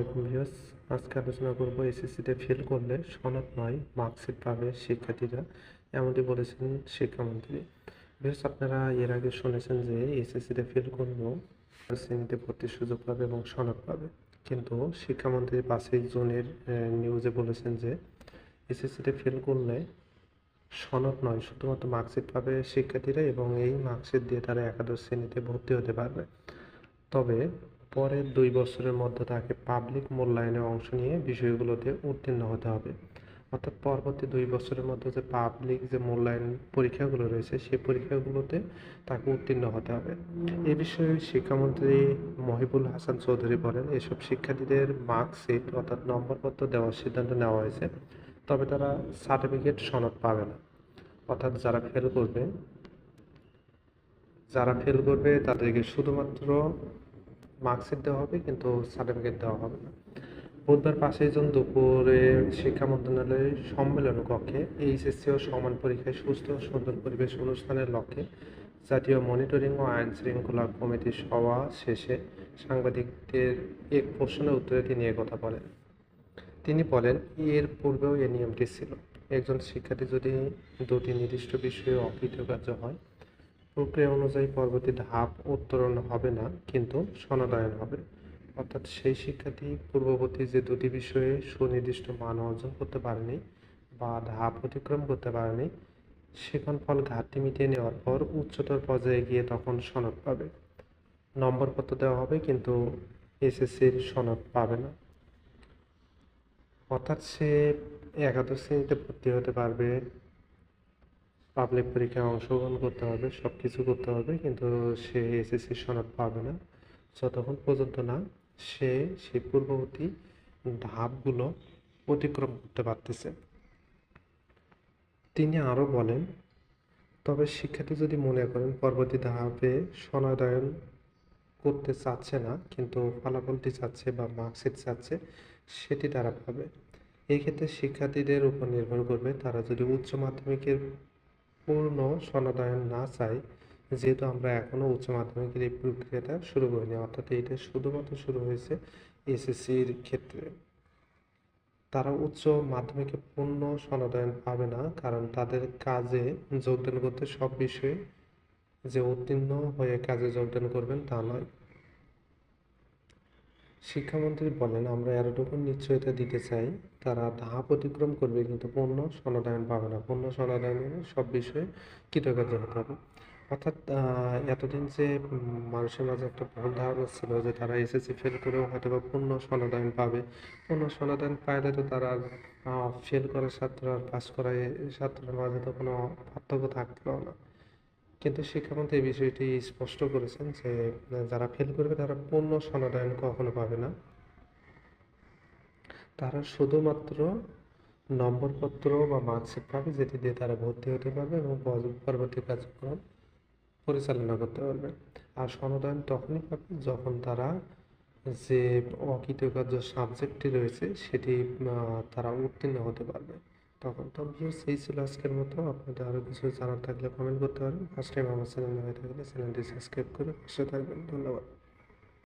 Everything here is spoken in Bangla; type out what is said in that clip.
আলাইকুম ভিউয়ার্স আজকে আলোচনা করব এসএসসিতে ফেল করলে সনদ নয় মার্কশিট পাবে শিক্ষার্থীরা। এমনটি বলেছেন শিক্ষামন্ত্রী। ভিউয়ার্স আপনারা এর আগে শুনেছেন যে এসএসসিতে ফেল করলেও শ্রেণীতে ভর্তির সুযোগ পাবে এবং সনদ পাবে। কিন্তু শিক্ষামন্ত্রী পাঁচই জুনের নিউজে বলেছেন যে এসএসসিতে ফেল করলে সনদ নয়, শুধুমাত্র মার্কশিট পাবে শিক্ষার্থীরা এবং এই মার্কশিট দিয়ে তারা একাদশ শ্রেণীতে ভর্তি হতে পারবে। তবে পরের দুই বছরের মধ্যে তাকে পাবলিক মূল্যায়নে অংশ নিয়ে বিষয়গুলোতে উত্তীর্ণ হতে হবে। অর্থাৎ পরবর্তী দুই বছরের মধ্যে যে পাবলিক যে মূল্যায়ন পরীক্ষাগুলো রয়েছে, সেই পরীক্ষাগুলোতে তাকে উত্তীর্ণ হতে হবে। এ বিষয়ে শিক্ষামন্ত্রী মহিবুল হাসান চৌধুরী বলেন, এসব শিক্ষার্থীদের মার্কশিট অর্থাৎ নম্বরপত্র দেওয়ার সিদ্ধান্ত নেওয়া হয়েছে, তবে তারা সার্টিফিকেট সনদ পাবে না। অর্থাৎ যারা ফেল করবে, যারা ফেল করবে তাদেরকে শুধুমাত্র মার্কশিট দেওয়া হবে, কিন্তু সার্টিফিকেট দেওয়া হবে না। বুধবার পাঁচই জুন দুপুরে শিক্ষা মন্ত্রণালয়ের সম্মেলন কক্ষে এইচএসসি ও সমান পরীক্ষায় সুস্থ ও সুন্দর পরিবেশ অনুষ্ঠানের লক্ষ্যে জাতীয় মনিটরিং ও আইন শৃঙ্খলা কমিটির সভা শেষে সাংবাদিকদের এক প্রশ্নের উত্তরে তিনি কথা বলেন। তিনি বলেন এর পূর্বেও এই নিয়মটি ছিল। একজন শিক্ষার্থী যদি দুটি নির্দিষ্ট বিষয়ে অকৃতকার্য হয় প্রক্রিয়া অনুযায়ী পরবর্তী ধাপ উত্তরণ হবে না, কিন্তু সনদায়ন হবে। অর্থাৎ সেই শিক্ষার্থী পূর্ববর্তী যে দুটি বিষয়ে সুনির্দিষ্ট মান অর্জন করতে পারেনি বা ধাপ অতিক্রম করতে পারেনি, সেখান ফল ঘাটতি মিটিয়ে নেওয়ার পর উচ্চতর পর্যায়ে গিয়ে তখন সনদ পাবে। নম্বরপত্র দেওয়া হবে, কিন্তু এসএসসির সনদ পাবে না। অর্থাৎ সে একাদশ শ্রেণীতে ভর্তি হতে পারবে পাবলিক পরীক্ষায় অংশগ্রহণ করতে হবে সব কিছু করতে হবে, কিন্তু সে এসএসসি সনদ পাবে না। যতক্ষণ পর্যন্ত না, সে সেই পূর্ববর্তী ধাপগুলো অতিক্রম করতে পারতেছে। তিনি আরও বলেন, তবে শিক্ষার্থী যদি মনে করেন পরবর্তী ধাপে সনদায়ন করতে চাচ্ছে না, কিন্তু ফলাফলটি চাচ্ছে বা মার্কশিট চাচ্ছে, সেটি তারা পাবে। এই ক্ষেত্রে শিক্ষার্থীদের উপর নির্ভর করবে, তারা যদি উচ্চ মাধ্যমিকের পূর্ণ সনদায়ন না চাই, যেহেতু আমরা এখনও উচ্চ মাধ্যমিকের এই প্রক্রিয়াটা শুরু করিনি, অর্থাৎ এইটা শুধুমাত্র শুরু হয়েছে এসএসসির ক্ষেত্রে। তারা উচ্চ মাধ্যমিকে পূর্ণ সনদায়ন পাবে না, কারণ তাদের কাজে যোগদান করতে সব বিষয়ে যে উত্তীর্ণ হয়ে কাজে যোগদান করবেন তা নয়। শিক্ষামন্ত্রী বলেন, আমরা এতটুকু নিশ্চয়তা দিতে চাই। তারা ধাপ অতিক্রম করবে কিন্তু পূর্ণ সনদায়ন পাবে না। পূর্ণ সনদায়নে সব বিষয়ে কৃতকার্য হতে হবে অর্থাৎ এতদিন যে মানুষের মাঝে একটা ভুল ধারণা ছিল যে তারা এসএসসি ফেল করেও হয়তো বা পূর্ণ সনদায়ন পাবে। পূর্ণ সনদায়ন পাইলে তো তারা ফেল করা ছাত্র আর পাস করা ছাত্রের মাঝে তো কোনো পার্থক্য থাকল না। কিন্তু শিক্ষামন্ত্রী এই বিষয়টি স্পষ্ট করেছেন যে, যারা ফেল করবে তারা পূর্ণ সনদায়ন কখনো পাবে না। তারা শুধুমাত্র নম্বরপত্র বা মার্কশিট পাবে যেটি দিয়ে তারা ভর্তি হতে পারবে এবং পরবর্তী কার্যক্রম পরিচালনা করতে পারবে। আর সনদায়ন তখনই পাবে যখন তারা যে অকৃতকার্য সাবজেক্টটি রয়েছে সেটি তারা উত্তীর্ণ হতে পারবে। তখন তো সেই ছিল আজকের মতো। আপনাদের আরও কিছু জানার থাকলে কমেন্ট করতে পারেন। ফার্স্ট টাইম আমার চ্যানেল হয়ে থাকলে চ্যানেলটি সাবস্ক্রাইব করে পাশে থাকবেন। ধন্যবাদ।